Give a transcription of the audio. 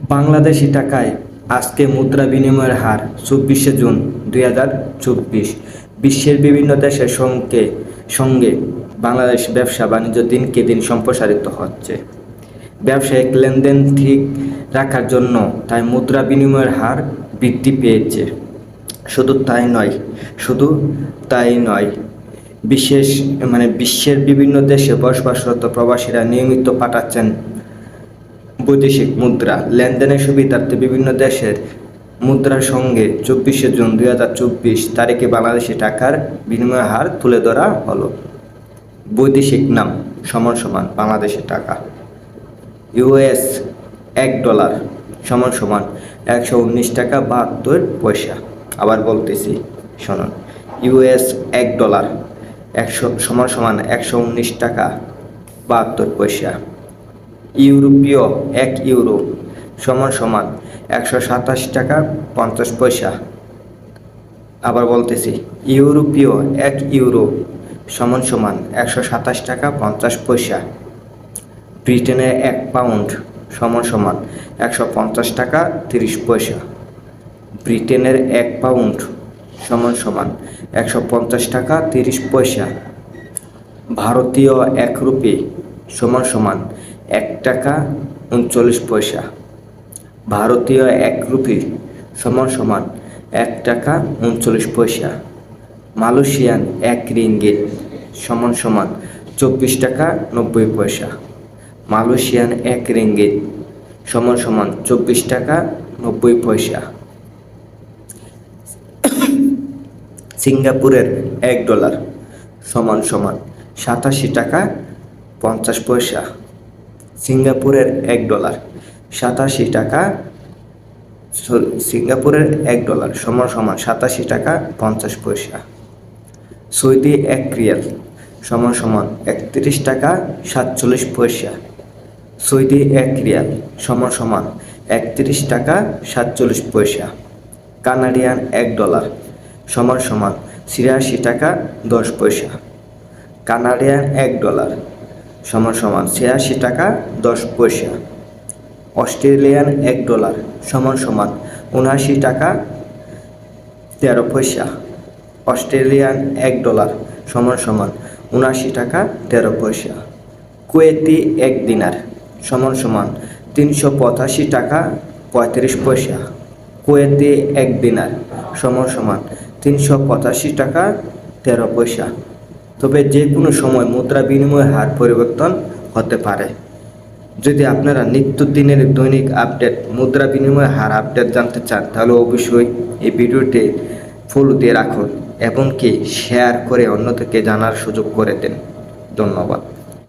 বাংলাদেশি টাকায় আজকে মুদ্রা বিনিময়ের হার চব্বিশে জুন দুই বিশ্বের বিভিন্ন দেশের সঙ্গে সঙ্গে বাংলাদেশ ব্যবসা বাণিজ্য দিনকে দিন সম্প্রসারিত হচ্ছে। ব্যবসায়িক লেনদেন ঠিক রাখার জন্য তাই মুদ্রা বিনিময়ের হার বৃদ্ধি পেয়েছে। শুধু তাই নয়, শুধু তাই নয়, বিশেষ মানে বিশ্বের বিভিন্ন দেশে বসবাসরত প্রবাসীরা নিয়মিত পাঠাচ্ছেন বৈদেশিক মুদ্রা লেনদেনের সুবিধার্থে বিভিন্ন দেশের মুদ্রার সঙ্গে চব্বিশে জুন দুই হাজার চব্বিশ তারিখে বাংলাদেশি টাকার বিনিময় হার তুলে ধরা হলো। বৈদেশিক নাম সমান সমান বাংলাদেশের টাকা। ইউএস এক ডলার সমান সমান একশো উনিশ টাকা বাহাত্তর পয়সা। আবার বলতেছি, শুনুন, ইউএস এক ডলার একশো সমান সমান একশো উনিশ টাকা বাহাত্তর পয়সা। ইউরোপীয় এক ইউরো সমান সমান একশো সাতাশ টাকা পঞ্চাশ পয়সা। আবার বলতেছি, ইউরোপীয় এক ইউরো সমান সমান একশো সাতাশ টাকা পঞ্চাশ পয়সা। ব্রিটেনের এক পাউন্ড সমান সমান একশো পঞ্চাশ টাকা তিরিশ পয়সা। ব্রিটেনের এক পাউন্ড সমান সমান একশো পঞ্চাশ টাকা তিরিশ পয়সা। ভারতীয় এক রুপি সমান সমান এক টাকা উনচল্লিশ পয়সা। ভারতীয় এক রুপি সমান সমান এক টাকা উনচল্লিশ পয়সা। মালয়েশিয়ান এক রিঙ্গিত সমান সমান চব্বিশ টাকা নব্বই পয়সা। মালয়েশিয়ান এক রিঙ্গিত সমান সমান চব্বিশ টাকা নব্বই পয়সা। সিঙ্গাপুরের এক ডলার সমান সমান সাতাশি টাকা পঞ্চাশ পয়সা। সিঙ্গাপুরের এক ডলার। সাতাশি টাকা সিঙ্গাপুরের এক ডলার সমান সমান সাতাশি টাকা পঞ্চাশ পয়সা। সৌদি এক রিয়াল সমান সমান একত্রিশ টাকা সাতচল্লিশ পয়সা। সৌদি এক রিয়াল সমান সমান একত্রিশ টাকা সাতচল্লিশ পয়সা। কানাডিয়ান এক ডলার সমান সমান ছিয়াশি টাকা দশ পয়সা। কানাডিয়ান এক ডলার সমান সমান ছিয়াশি টাকা দশ পয়সা। অস্ট্রেলিয়ান এক ডলার সমান সমান উনআশি টাকা তেরো পয়সা। অস্ট্রেলিয়ান এক ডলার সমান সমান উনআশি টাকা তেরো পয়সা। কুয়েতি এক দিনার সমান সমান তিনশো পঁচাশি টাকা পঁয়ত্রিশ পয়সা। কুয়েতি এক দিনার সমান সমান তিনশো পঁচাশি টাকা তেরো পয়সা। তবে যে কোনো সময় মুদ্রা বিনিময়ের হার পরিবর্তন হতে পারে। যদি আপনারা নিত্য দিনের দৈনিক আপডেট, মুদ্রা বিনিময় হার আপডেট জানতে চান, তাহলে অবশ্যই এই ভিডিওটি ফুল দিয়ে রাখুন এবং কি শেয়ার করে অন্যদেরকে জানার সুযোগ করে দেন। ধন্যবাদ।